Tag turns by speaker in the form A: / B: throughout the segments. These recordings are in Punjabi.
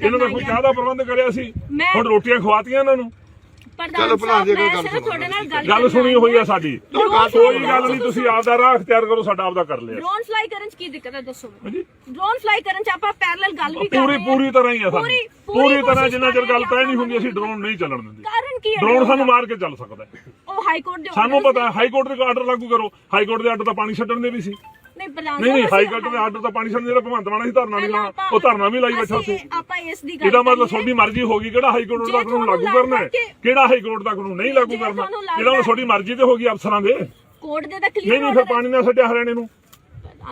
A: ਇਹਨਾਂ ਦਾ
B: ਕਰਨਾ
A: ਕੋਈ
B: ਹੀ
A: ਚਾਹ ਦਾ ਪ੍ਰਬੰਧ ਕਰਿਆ ਸੀ?
B: ਮੈਂ-
A: ਹੁਣ ਰੋਟੀਆਂ ਖਵਾਤੀਆਂ ਇਹਨਾਂ ਨੂੰ?
B: ਪ੍ਰਧਾਨ
C: ਚਲੋ ਭਲਾ ਜੀ,
B: ਸਾਹਿਬ,
C: ਕੋਈ ਗੱਲ
B: ਮੈਂ ਸਿਰਫ
C: ਸੁਣੋ।
B: ਤੁਹਾਡੇ ਨਾਲ ਗੱਲ
A: ਸੁਣੀ ਹੋਈ ਆ ਸਾਡੀ। ਕੋਈ ਗੱਲ ਨਹੀਂ ਤੁਸੀਂ ਆਪਦਾ ਰਾਹ ਅਖਤਿਆਰ ਕਰੋ ਸਾਡਾ ਆਪਦਾ ਕਰ ਲਿਆ।
B: ਡਰੋਨ ਫਲਾਈ ਕਰਨ ਚ ਕੀ ਦਿੱਕਤ ਹੈ ਦੱਸੋ ਮੈਨੂੰ।
A: ਹਾਂਜੀ।
B: ਡਰੋਨ ਫਲਾਈ ਕਰਨ ਚ ਆਪਾਂ ਪੈਰਲਲ ਗੱਲ ਵੀ ਕਰ
A: ਪੂਰੀ
B: ਹਾਂ।
A: ਪੂਰੀ ਤਰ੍ਹਾਂ ਹੀ ਆ ਸਾਡੀ।
B: ਪੂਰੀ- ਪੂਰੀ
A: ਪੂਰੀ ਤਰ੍ਹਾਂ
B: ਕੋਸ਼ਿਸ਼
A: ਜਿੰਨਾ ਚਿਰ ਗੱਲ ਤੈਅ ਨਹੀਂ ਹੁੰਦੀ ਅਸੀਂ ਡਰੋਨ ਨਹੀਂ ਚੱਲਣ ਦਿੰਦੇ।
B: ਕਾਰਨ ਕੀ ਹੈ?
A: ਡਰੋਨ ਸਾਨੂੰ ਮਾਰ ਕੇ ਚੱਲ ਸਕਦਾ ਹੈ।
B: ਉਹ ਹਾਈ ਕੋਰਟ ਦੇ
A: ਸਾਨੂੰ
B: orders
A: ਪਤਾ ਹਾਈ ਕੋਰਟ ਦੇ ਆਰਡਰ ਲਾਗੂ ਕਰੋ। ਹਾਈ ਕੋਰਟ ਦੇ ਆਰਡਰ ਤਾਂ ਪਾਣੀ ਛੱਡਣ ਦੇ ਵੀ ਸੀ।
B: ਨਹੀਂ
A: ਨਹੀਂ ਹਾਈ ਕੋਰਟ ਦੇ ਆਰਡਰ ਤਾਂ ਪਾਣੀ ਛੱਡਣ ਜਿਹੜਾ ਭਗਵੰਤ ਮਾਨ ਸੀ ਧਰਨਾ ਨਹੀਂ ਲਾਉਣਾ। ਉਹ ਧਰਨਾ ਵੀ ਲਾਈ ਬੈਠਾ ਸੀ
B: ਅਸੀਂ- ਆਪਾਂ ਇਸ ਦੀ ਗੱਲ
A: ਇਹਦਾ ਮਤਲਬ। ਤੁਹਾਡੀ ਮਰਜ਼ੀ ਹੋਗੀ ਕਿਹੜਾ ਹਾਈ ਕੋਰਟ ਦਾ ਕਾਨੂੰਨ ਲਾਗੂ ਕਰਨਾ ਹੈ? ਕਿਹੜਾ ਹਾਈ ਕੋਰਟ ਦਾ ਕਾਨੂੰਨ ਨਹੀਂ ਲਾਗੂ ਕਰਨਾ? ਇਹਦਾ ਤੁਹਾਡੀ ਮਰਜ਼ੀ ਤੇ ਹੋਗੀ ਅਫਸਰਾਂ ਦੇ।
B: ਕੋਰਟ ਦੇ ਤਾਂ ਕਲੀਅਰ
A: ਨਹੀਂ ਫਿਰ ਪਾਣੀ ਨਾਲ ਛੱਡਿਆ ਹਰਿਆਣੇ ਨੂੰ।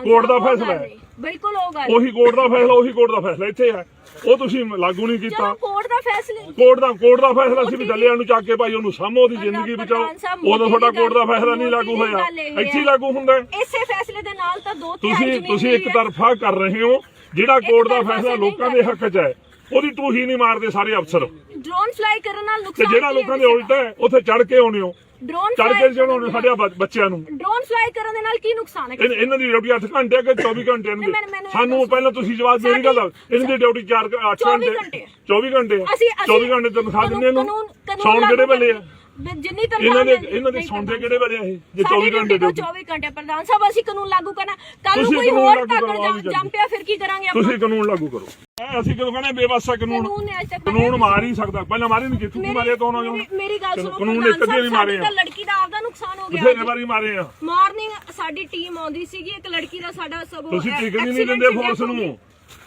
A: ਕੋਰਟ ਦਾ ਫੈਸਲਾ ਹੈ।
B: ਬਿਲਕੁਲ ਉਹ ਗੱਲ।
A: ਉਹੀ ਕੋਰਟ ਦਾ ਫੈਸਲਾ ਉਹੀ ਕੋਰਟ ਦਾ ਫੈਸਲਾ ਇੱਥੇ ਹੈ ਉਹ ਤੁਸੀਂ ਲਾਗੂ ਨਹੀਂ ਕੀਤਾ।
B: ਚਲੋ ਕੋਰਟ ਦਾ ਫੈਸਲੇ
A: ਕੋਰਟ ਦਾ ਕੋਰਟ ਦਾ ਫੈਸਲਾ ਸੀ ਵੀ ਦੱਲਿਆਂ ਨੂੰ ਚੱਕ ਕੇ ਭਾਈ ਉਹਨੂੰ ਸਾਹਮੋ ਉਹਦੀ ਜ਼ਿੰਦਗੀ ਬਚਾਓ। ਉਦੋਂ ਤੁਹਾਡਾ ਕੋਰਟ ਦਾ ਫੈਸਲਾ ਨਹੀਂ ਲਾਗੂ ਹੋਇਆ।
B: ਹੈ।
A: ਇੱਥੇ ਹੀ ਲਾਗੂ ਹੁੰਦਾ ਹੈ।
B: ਇਸੇ ਫੈਸਲੇ ਦੇ ਨਾਲ ਤਾਂ ਦੋ
A: ਤੁਸੀਂ ਤੁਸੀਂ ਇੱਕ
B: ਹੈ।
A: ਤਰਫਾ ਕਰ ਰਹੇ ਹੋ। ਜਿਹੜਾ ਕੋਰਟ ਦਾ ਫੈਸਲਾ ਲੋਕਾਂ ਦੇ ਹੱਕ 'ਚ ਹੈ ਉਹਦੀ ਟੂਹੀ ਨਹੀਂ ਮਾਰਦੇ ਸਾਰੇ ਅਫਸਰ।
B: ਡਰੋਨ ਫਲਾਈ ਕਰਨ ਨਾਲ
A: ਤੇ
B: ਨੁਕਸਾਨ
A: ਜਿਹੜਾ
B: ਕੀ
A: ਲੋਕਾਂ
B: ਹੈ
A: ਦੇ ਉਲਟ ਹੈ ਉੱਥੇ ਚੜ ਕੇ ਆਉਣੇ ਹੋ।
B: ਡਰੋਨ
A: ਚੜ
B: fly
A: ਕੇ ਚੜਾਉਣੇ ਸਾਡੇ ਬੱਚਿਆਂ ਨੂੰ।
B: ਡਰੋਨ ਫਲਾਈ ਕਰਨ ਦੇ ਨਾਲ ਕੀ ਨੁਕਸਾਨ ਹੈ?
A: ਇਹ- ਇਹਨਾਂ ਦੀ ਡਿਊਟੀ 8 ਘੰਟੇ ਕਿ 24 ਘੰਟੇ
B: ਨਹੀਂ, ਮੈਨੂੰ-
A: ਦੀ
B: ਮੈਨੂੰ
A: ਸਾਨੂੰ
B: ਦੱਸੋ।
A: ਪਹਿਲਾਂ ਤੁਸੀਂ ਜਵਾਬ ਮੇਰੀ ਗੱਲ ਦਾ ਇਹਨਾਂ ਦੀ ਡਿਊਟੀ 4 8
B: 24
A: ਘੰਟੇ
B: ਘੰਟੇ।
A: 24 ਘੰਟੇ।
B: ਅਸੀਂ ਅਸੀਂ
A: 24 ਘੰਟੇ ਤਨਖਾਹ ਦਿੰਦੇ ਇਹਨੂੰ।
B: ਕਾਨੂੰਨ- ਕਾਨੂੰਨ
A: ਸੌਣ
B: ਲਾਗੂ
A: ਕਿਹੜੇ ਵੇਲੇ ਆ?
B: ਜਿੰਨੀ ਤਨਖਾਹ
A: ਇਹਨਾਂ ਦੇ
B: ਮਿਲਦੀ-
A: ਇਹਨਾਂ ਦੇ
B: ਨਹੀਂ
A: ਸੌਂਦੇ
B: ਪ੍ਰਧਾਨ
A: ਕਿਹੜੇ ਵੇਲੇ ਆ ਇਹ? ਜੇ
B: ਸਾਡੀ
A: 24 ਘੰਟੇ
B: duty ਤੋਂ
A: ਡਿਊਟੀ
B: 24 ਘੰਟੇ ਪ੍ਰਧਾਨ ਸਾਹਿਬ ਅਸੀਂ ਕਾਨੂੰਨ ਲਾਗੂ ਕਰਨਾ। ਕੱਲ ਨੂੰ
A: ਤੁਸੀਂ
B: ਕੋਈ
A: ਕਾਨੂੰਨ
B: ਹੋਰ
A: ਲਾਗੂ ਕਰੋ, ਆਹ ਵੀ
B: ਟੱਕਰ
A: ਗੱਲ।
B: ਜੰਮ ਪਿਆ ਫਿਰ ਕੀ ਕਰਾਂਗੇ ਆਪਾਂ?
A: ਤੁਸੀਂ ਕਾਨੂੰਨ ਲਾਗੂ ਕਰੋ। ਐ ਅਸੀਂ ਕਿਉਂ ਕਹਿੰਦੇ ਬੇਵਸਾ ਕਾਨੂੰਨ।
B: ਕਾਨੂੰਨ ਨੇ ਅੱਜ ਤੱਕ
A: ਕਾਨੂੰਨ ਮਾਰ ਹੀ ਸਕਦਾ। ਪਹਿਲਾਂ ਮਾਰੇ ਨਹੀਂ ਕਿੱਥੋਂ ਮਾਰੇ ਤੋਂ ਨਾ
B: ਮੇਰੀ- ਮੇਰੀ ਗੱਲ ਸੁਣੋ
A: ਕਾਨੂੰਨ
B: ਪ੍ਰਧਾਨ
A: ਇੱਕ ਅੱਧੇ ਨਹੀਂ
B: ਸਾਹਿਬ,
A: ਮਾਰੇ
B: ਸਾਡੀ
A: ਆ
B: ਤਾਂ ਲੜਕੀ ਦਾ ਆਪਦਾ ਨੁਕਸਾਨ ਹੋ ਗਿਆ।
A: ਬਥੇਰੇ ਵਾਰੀ ਮਾਰੇ ਆ।
B: ਮਾਰਨਿੰਗ ਸਾਡੀ ਟੀਮ ਆਉਂਦੀ ਸੀਗੀ ਇੱਕ ਲੜਕੀ ਦਾ ਸਾਡਾ ਸਭ
A: ਤੁਸੀਂ ਟਿਕਟ ਨਹੀਂ ਦਿੰਦੇ ਫੋਰਸ ਨੂੰ।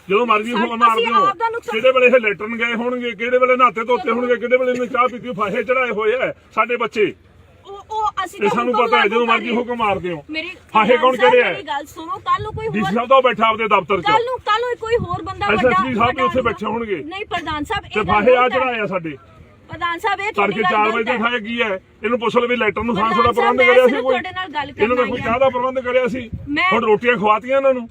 A: ਜਦੋਂ ਮਰਜ਼ੀ ਫੋਨ ਮਾਰਦੇ ਹੋ
B: ਆਪਦਾ ਨੁਕਸਾਨ-
A: ਕਿਹੜੇ ਵੇਲੇ ਇਹ ਲੈਟਰਨ ਗਏ ਹੋਣਗੇ ਕਿਹੜੇ ਵੇਲੇ ਨਹਾਤੇ ਧੋਤੇ ਹੋਣਗੇ ਕਿਹੜੇ ਵੇਲੇ ਇਹਨੇ ਚਾਹ ਪੀਤੀ ਫਾਹੇ ਚੜਾਏ ਹੋਏ ਐ ਸਾਡੇ ਬੱਚੇ।
B: ਉਹ ਉਹ ਅਸੀਂ
A: ਇਹ
B: ਤਾਂ
A: ਸਾਨੂੰ
B: ਹੁਕਮ
A: ਪਤਾ ਹੈ
B: ਲਾਗੂ
A: ਜਦੋਂ
B: ਕਰ
A: ਮਰਜ਼ੀ
B: ਰਹੇ ਹਾਂ।
A: ਹੁਕਮ ਮਾਰਦੇ ਹੋ।
B: ਮੇਰੀ
A: ਫਾਹੇ ਕੌਣ ਕਿਹੜੇ
B: ਸਾਹਿਬ,
A: ਹੈ?
B: ਮੇਰੀ ਗੱਲ ਸੁਣੋ ਕੱਲ ਨੂੰ ਕੋਈ
A: ਡੀਸੀ
B: ਹੋਰ
A: ਸਾਹਿਬ ਬੈਠਾ ਆਪਦੇ ਦਫ਼ਤਰ 'ਚ।
B: ਕੱਲ ਨੂੰ ਕੱਲ ਨੂੰ ਕੋਈ ਹੋਰ ਬੰਦਾ
A: SSP ਸਾਹਿਬ ਵੀ
B: ਵੱਡਾ
A: ਉੱਥੇ ਬੈਠੇ ਹੋਣਗੇ।
B: ਨਹੀਂ ਪ੍ਰਧਾਨ ਸਾਹਿਬ
A: ਤੇ
B: ਇਹ
A: ਫਾਹੇ ਆ
B: ਗਲਤ ਹੈ।
A: ਚੜਾਏ ਆ ਸਾਡੇ।
B: ਪ੍ਰਧਾਨ ਸਾਹਿਬ ਇਹ
A: ਤੜਕੇ
B: ਤੁਹਾਡੀ
A: 4
B: ਗੱਲ
A: ਵਜੇ
B: ਗਲਤ ਹੈ।
A: ਕੀ ਹੈ? ਇਹਨੂੰ ਪੁੱਛ ਲਓ ਵੀ ਲੈਟਰ ਨੂੰ ਸਾਂਸ ਦਾ ਪ੍ਰਬੰਧ ਕਰਿਆ ਸੀ ਕੋਈ? ਇਹਨਾਂ
B: ਕਰਨਾ
A: ਕੋਈ
B: ਹੀ।
A: ਚਾਹ ਦਾ ਪ੍ਰਬੰਧ ਕਰਿਆ ਸੀ? ਹੁਣ ਰੋਟੀਆਂ ਖਵਾਤੀਆਂ ਇਹਨਾਂ ਨੂੰ?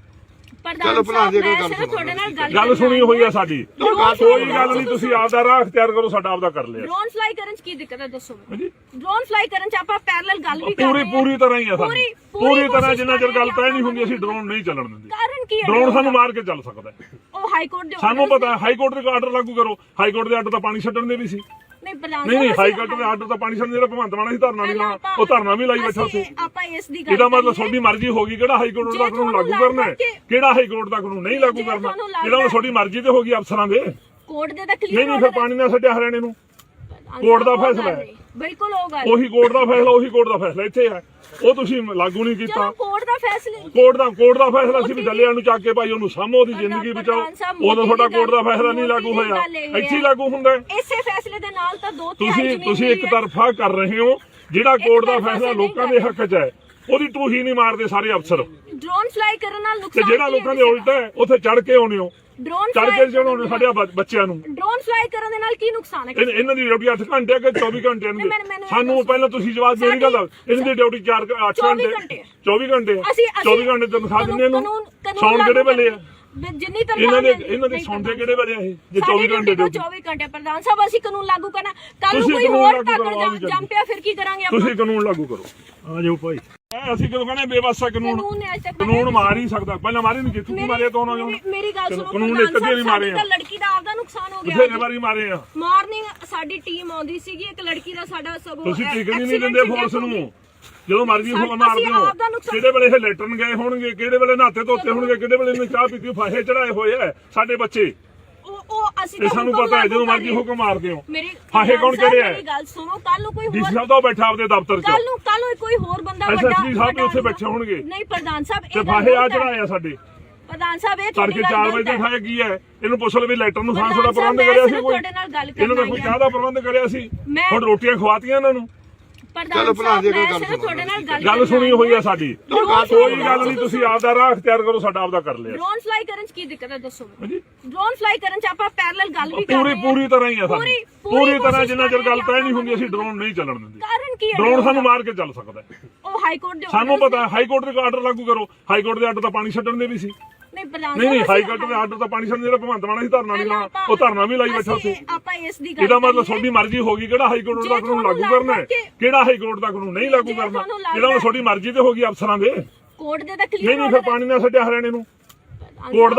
B: ਪ੍ਰਧਾਨ
C: ਚਲੋ ਭਲਾ
B: ਸਾਹਿਬ,
C: ਜੀ, ਕੋਈ
B: ਮੈਂ
C: ਗੱਲ
B: ਸਿਰਫ
C: ਸੁਣੋ।
B: ਤੁਹਾਡੇ ਨਾਲ ਗੱਲ
A: ਗੱਲ ਸੁਣੀ ਹੋਈ ਆ ਸਾਡੀ। ਕੋਈ ਗੱਲ ਨਹੀਂ ਤੁਸੀਂ ਆਪਦਾ ਰਾਹ ਅਖਤਿਆਰ ਕਰੋ ਸਾਡਾ ਆਪਦਾ ਕਰ ਲਿਆ।
B: ਡਰੋਨ ਫਲਾਈ ਕਰਨ ਚ ਕੀ ਦਿੱਕਤ ਹੈ ਦੱਸੋ ਮੈਨੂੰ।
A: ਹਾਂਜੀ?
B: ਡਰੋਨ ਫਲਾਈ ਕਰਨ ਚ ਆਪਾਂ ਪੈਰਲਲ ਗੱਲ ਵੀ ਕਰ
A: ਪੂਰੀ
B: ਰਹੇ ਹਾਂ।
A: ਪੂਰੀ ਤਰ੍ਹਾਂ ਹੀ ਆ ਸਾਡੀ।
B: ਪੂਰੀ- ਪੂਰੀ
A: ਪੂਰੀ ਤਰ੍ਹਾਂ
B: ਕੋਸ਼ਿਸ਼
A: ਜਿੰਨਾ ਚਿਰ ਗੱਲ ਤੈਅ ਨਹੀਂ ਹੁੰਦੀ ਅਸੀਂ ਡਰੋਨ ਨਹੀਂ ਚੱਲਣ ਦਿੰਦੇ।
B: ਕਾਰਨ ਕੀ ਹੈ
A: ਡਰੋਨ ਸਾਨੂੰ ਮਾਰ ਕੇ ਚੱਲ ਸਕਦਾ। ਹੈ।
B: ਉਹ ਹਾਈ ਕੋਰਟ ਦੇ
A: ਸਾਨੂੰ
B: orders
A: ਪਤਾ ਹਾਈ ਕੋਰਟ ਦੇ ਆਰਡਰ ਲਾਗੂ ਕਰੋ। ਹਾਈ ਕੋਰਟ ਦੇ ਆਰਡਰ ਤਾਂ ਪਾਣੀ ਛੱਡਣ ਦੇ ਵੀ ਸੀ।
B: ਨਹੀਂ
A: ਨਹੀਂ ਨਹੀਂ ਹਾਈ ਕੋਰਟ ਦੇ ਆਰਡਰ ਤਾਂ ਪਾਣੀ ਛੱਡਣ ਜਿਹੜਾ ਭਗਵੰਤ ਮਾਨ ਸੀ ਧਰਨਾ ਨਹੀਂ ਲਾਉਣਾ ਉਹ ਧਰਨਾ ਵੀ ਲਾਈ ਬੈਠਾ ਸੀ।
B: ਅਸੀਂ- ਆਪਾਂ ਇਸ ਦੀ ਗੱਲ
A: ਇਹਦਾ ਮਤਲਬ। ਤੁਹਾਡੀ ਮਰਜ਼ੀ ਹੋਗੀ ਕਿਹੜਾ ਹਾਈ ਕੋਰਟ ਦਾ ਕਾਨੂੰਨ ਲਾਗੂ ਕਰਨਾ ਹੈ? ਕਿਹੜਾ ਹਾਈ ਕੋਰਟ ਦਾ ਕਾਨੂੰਨ ਨਹੀਂ ਲਾਗੂ ਕਰਨਾ? ਮਤਲਬ ਤੁਹਾਡੀ ਮਰਜ਼ੀ ਤੇ ਹੋਗੀ ਅਫਸਰਾਂ ਦੇ। ਨਹੀਂ
B: ਕੋਰਟ ਦੇ ਤਾਂ
A: ਨਹੀਂ
B: ਕਲੀਅਰ
A: ਫਿਰ ਪਾਣੀ ਨਾਲ ਛੱਡਿਆ ਹਰਿਆਣੇ ਨੂੰ। ਕੋਰਟ ਦਾ ਫੈਸਲਾ ਹੈ।
B: ਬਿਲਕੁਲ ਉਹ ਗੱਲ।
A: ਉਹੀ ਕੋਰਟ ਦਾ ਫੈਸਲਾ ਉਹੀ ਕੋਰਟ ਦਾ ਫੈਸਲਾ ਇੱਥੇ ਹੈ। ਉਹ ਤੁਸੀਂ ਲਾਗੂ ਨਹੀਂ ਕੀਤਾ।
B: ਚਲੋ ਕੋਰਟ ਦਾ ਫੈਸਲੇ
A: ਕੋਰਟ ਦਾ ਕੋਰਟ ਦਾ ਫੈਸਲਾ ਸੀ ਵੀ ਦੱਲਿਆਂ ਨੂੰ ਚੱਕ ਕੇ ਭਾਈ ਉਹਨੂੰ ਸਾਹਮੋ ਉਹਦੀ ਜ਼ਿੰਦਗੀ ਬਚਾਓ। ਉਦੋਂ ਤੁਹਾਡਾ
B: ਦੀ
A: ਕੋਰਟ ਦਾ ਫੈਸਲਾ ਨਹੀਂ ਲਾਗੂ
B: ਦੀ
A: ਹੋਇਆ। ਇੱਥੇ ਹੀ ਲਾਗੂ ਹੁੰਦਾ ਹੈ।
B: ਇਸੇ ਫੈਸਲੇ ਦੇ ਨਾਲ ਤਾਂ ਦੋ ਤਿਹਾਈ
A: ਤੁਸੀਂ
B: ਜ਼ਮੀਨ
A: ਤੁਸੀਂ ਇੱਕ। ਤਰਫਾ ਕਰ ਰਹੇ ਹੋ ਜਿਹੜਾ ਕੋਰਟ ਦਾ ਫੈਸਲਾ ਲੋਕਾਂ ਦੇ। ਹੱਕ 'ਚ ਹੈ ਉਹਦੀ ਟੂਹੀ ਨਹੀਂ ਮਾਰਦੇ ਸਾਰੇ ਅਫਸਰ।
B: ਡਰੋਨ ਫਲਾਈ ਕਰਨ ਨਾਲ
A: ਤੇ
B: ਨੁਕਸਾਨ
A: ਜਿਹੜਾ
B: ਕੀ ਹੈ
A: ਲੋਕਾਂ ਦੇ ਉਲਟ ਹੈ ਉੱਥੇ ਚੜ ਕੇ ਆਉਣੇ ਹੋ।
B: ਡਰੋਨ
A: ਚੜ ਕੇ ਚੜਾਉਣੇ ਸਾਡੇ ਬ- ਬੱਚਿਆਂ ਨੂੰ।
B: ਡਰੋਨ ਫਲਾਈ ਕਰਨ ਦੇ ਨਾਲ ਕੀ ਨੁਕਸਾਨ ਹੈ?
A: ਇਹ- ਇਹਨਾਂ ਦੀ ਡਿਊਟੀ 8 ਘੰਟੇ ਕਿ 24 ਘੰਟੇ
B: ਮੈਨੂੰ- ਮੈਨੂੰ
A: ਸਾਨੂੰ ਪਹਿਲਾਂ ਤੁਸੀਂ ਜਵਾਬ ਮੇਰੀ ਗੱਲ ਦਾ ਇਹਨਾਂ ਦੀ ਡਿਊਟੀ 4 8
B: 24
A: ਘੰਟੇ।
B: ਘੰਟੇ।
A: 24 ਘੰਟੇ। ਆ।
B: ਅਸੀਂ ਅਸੀਂ
A: 24 ਘੰਟੇ ਤਨਖਾਹ ਦਿੰਦੇ ਇਹਨੂੰ। ਸੌਣ ਕਿਹੜੇ ਵੇਲੇ ਆ?
B: ਜਿੰਨੀ ਤਨਖਾਹ
A: ਇਹਨਾਂ ਦੇ ਇਹਨਾਂ ਦੇ ਸੌਂਦੇ ਕਿਹੜੇ ਵੇਲੇ ਆ ਇਹ? ਜੇ
B: ਸਾਡੀ
A: 24 ਘੰਟੇ ਡਿਊਟੀ
B: 24 ਘੰਟੇ ਪ੍ਰਧਾਨ ਸਾਹਿਬ ਅਸੀਂ ਕਾਨੂੰਨ ਲਾਗੂ ਕਰਨਾ। ਕੱਲ ਨੂੰ ਕੋਈ
A: ਕਾਨੂੰਨ
B: ਹੋਰ
A: ਲਾਗੂ ਕਰੋ, ਆਹ ਵੀ
B: ਟੱਕਰ
A: ਗੱਲ।
B: ਜੰਮ ਪਿਆ ਫਿਰ ਕੀ ਕਰਾਂਗੇ ਆਪਾਂ?
A: ਤੁਸੀਂ ਕਾਨੂੰਨ ਲਾਗੂ ਕਰੋ। ਆ ਜਾਓ ਭਾਈ। ਐ ਅਸੀਂ ਕਿਉਂ ਕਹਿੰਦੇ ਬੇਵਸਾ ਕਾਨੂੰਨ
B: ਕਾਨੂੰਨ ਨੇ ਅੱਜ ਤੱਕ
A: ਕਾਨੂੰਨ ਮਾਰ ਹੀ ਸਕਦਾ। ਪਹਿਲਾਂ ਮਾਰੇ ਨਹੀਂ ਕਿੱਥੋਂ ਮਾਰੇ ਤੋਂ ਨਾ।
B: ਮੇਰੀ- ਗੱਲ ਸੁਣੋ
A: ਕਾਨੂੰਨ ਇੱਕ ਅੱਧੇ ਨਹੀਂ ਮਾਰੇ ਆ।
B: ਲੜਕੀ ਦਾ ਆਪਦਾ ਨੁਕਸਾਨ ਹੋ ਗਿਆ।
A: ਬਥੇਰੇ ਵਾਰੀ ਮਾਰੇ ਆ।
B: ਮਾਰਨਿੰਗ ਸਾਡੀ ਟੀਮ ਆਉਂਦੀ ਸੀਗੀ ਇੱਕ ਲੜਕੀ ਦਾ ਸਾਡਾ ਸਭ
A: ਤੁਸੀਂ
B: ਐ-
A: ਟਿਕਟ ਨਹੀਂ ਦਿੰਦੇ ਫੋਰਸ
B: ਹੋ।
A: ਨੂੰ। ਜਦੋਂ ਮਰਜ਼ੀ ਫੋਨ ਮਾਰਦੇ ਹੋ ਕਿਹੜੇ ਵੇਲੇ ਇਹ ਲੈਟਰਨ ਗਏ ਹੋਣਗੇ ਕਿਹੜੇ ਵੇਲੇ ਨਹਾਤੇ ਧੋਤੇ ਹੋਣਗੇ ਕਿਹੜੇ ਵੇਲੇ ਇਹਨੇ ਚਾਹ ਪੀਤੀ ਫਾਹੇ ਚੜਾਏ ਹੋਏ ਐ ਸਾਡੇ ਬੱਚੇ।
B: ਉਹ ਉਹ ਅਸੀਂ
A: ਇਹ ਸਾਨੂੰ ਪਤਾ ਹੈ ਜਦੋਂ ਮਰਜ਼ੀ। ਹੁਕਮ ਮਾਰਦੇ ਹੋ
B: ਮੇਰੀ
A: ਫਾਹੇ ਕੌਣ ਕਿਹੜੇ ਹੈ?
B: ਮੇਰੀ ਗੱਲ ਸੁਣੋ ਕੱਲ ਨੂੰ ਕੋਈ
A: ਡੀਸੀ
B: ਹੋਰ
A: ਸਾਹਿਬ ਤਾਂ ਬੈਠਾ ਆਪਦੇ ਦਫ਼ਤਰ 'ਚ।
B: ਕੱਲ ਨੂੰ ਕੱਲ ਨੂੰ ਕੋਈ ਹੋਰ ਬੰਦਾ ਵੱਡਾ
A: SSP ਸਾਹਿਬ ਵੀ ਉੱਥੇ ਬੈਠੇ ਹੋਣਗੇ।
B: ਨਹੀਂ ਪ੍ਰਧਾਨ ਸਾਹਿਬ
A: ਤੇ ਫਾਹੇ ਆ
B: ਗਲਤ ਹੈ।
A: ਚੜਾਏ ਆ ਸਾਡੇ।
B: ਪ੍ਰਧਾਨ ਸਾਹਿਬ ਇਹ
A: ਤੜਕੇ 4 ਵਜੇ ਦਿਖਾਇਆ ਕੀ ਹੈ? ਇਹਨੂੰ ਪੁੱਛ ਲਓ ਵੀ ਲੈਟਰ ਨੂੰ ਸਾਂਸ ਦਾ
B: ਪ੍ਰਧਾਨ
A: ਪ੍ਰਬੰਧ ਕਰਿਆ ਸੀ ਕੋਈ? ਇਹਨਾਂ ਦਾ
B: ਕਰਨਾ
A: ਕੋਈ ਚਾਹ ਦਾ ਪ੍ਰਬੰਧ ਕਰਿਆ ਸੀ? ਹੁਣ ਰੋਟੀਆਂ ਖਵਾਤੀਆਂ ਇਹਨਾਂ ਨੂੰ।
C: ਚਲੋ
B: ਸਾਹਿਬ,
C: ਜੀ, ਕੋਈ ਗੱਲ ਸੁਣੋ।
B: ਤੁਹਾਡੇ ਨਾਲ ਗੱਲ
A: ਗੱਲ ਸੁਣੀ ਹੋਈ ਆ ਸਾਡੀ। ਕੋਈ ਗੱਲ ਨਹੀਂ ਤੁਸੀਂ ਆਪਦਾ ਰਾਹ ਅਖਤਿਆਰ ਕਰੋ ਸਾਡਾ ਆਪਦਾ ਕਰ ਲਿਆ।
B: ਡਰੋਨ ਫਲਾਈ ਕਰਨ ਚ ਕੀ ਦਿੱਕਤ ਹੈ ਦੱਸੋ ਡਰੋਨ ਫਲਾਈ ਕਰਨ ਚ ਆਪਾਂ ਪੈਰਲਲ ਗੱਲ ਵੀ ਕਰ
A: ਪੂਰੀ
B: ਰਹੇ ਹਾਂ।
A: ਪੂਰੀ ਤਰ੍ਹਾਂ ਹੀ ਆ ਸਾਡੀ।
B: ਪੂਰੀ-
A: ਤਰ੍ਹਾਂ ਜਿੰਨਾ ਚਿਰ ਗੱਲ ਤੈਅ
B: ਹਾਂ।
A: ਨਹੀਂ ਹੁੰਦੀ ਅਸੀਂ ਡਰੋਨ ਨਹੀਂ ਚੱਲਣ ਦਿੰਦੇ।
B: ਕਾਰਨ ਕੀ ਹੈ?
A: ਡਰੋਨ ਸਾਨੂੰ ਮਾਰ ਕੇ ਚੱਲ ਸਕਦਾ ਹੈ।
B: ਉਹ ਹਾਈ ਕੋਰਟ ਦੇ
A: ਸਾਨੂੰ ਪਤਾ ਹਾਈ ਕੋਰਟ ਦੇ ਆਰਡਰ ਲਾਗੂ ਕਰੋ। ਹਾਈ ਕੋਰਟ ਦੇ ਆਰਡਰ ਤਾਂ ਪਾਣੀ ਛੱਡਣ ਦੇ ਵੀ ਸੀ।
B: ਨਹੀਂ
A: ਨਹੀਂ ਹਾਈ ਕੋਰਟ ਦੇ ਆਰਡਰ ਤਾਂ ਪਾਣੀ ਛੱਡਣ ਜਿਹੜਾ ਭਗਵੰਤ ਮਾਨ ਸੀ ਧਰਨਾ ਨਹੀਂ ਲਾਉਣਾ ਉਹ ਧਰਨਾ ਵੀ ਲਾਈ ਬੈਠਾ ਸੀ।
B: ਆਪਾਂ ਇਸ ਦੀ ਗੱਲ
A: ਇਹਦਾ ਮਤਲਬ। ਤੁਹਾਡੀ ਮਰਜ਼ੀ ਹੋਗੀ ਕਿਹੜਾ ਹਾਈ ਕੋਰਟ ਦਾ ਕਾਨੂੰਨ ਲਾਗੂ ਕਰਨਾ ਹੈ? ਕਿਹੜਾ ਹਾਈ ਕੋਰਟ ਦਾ ਕਾਨੂੰਨ ਨਹੀਂ ਲਾਗੂ ਕਰਨਾ? ਇਹਦਾ
B: ਲੱਗਦਾ-
A: ਤੁਹਾਡੀ ਮਰਜ਼ੀ ਤੇ ਹੋਗੀ ਅਫਸਰਾਂ ਦੇ।
B: ਕੋਰਟ ਦੇ ਤਾਂ
A: ਨਹੀਂ
B: ਕਲੀਅਰ
A: ਨਹੀਂ ਫਿਰ ਪਾਣੀ ਨਾਲ ਛੱਡਿਆ ਹਰਿਆਣੇ ਨੂੰ। ਕੋਰਟ ਦਾ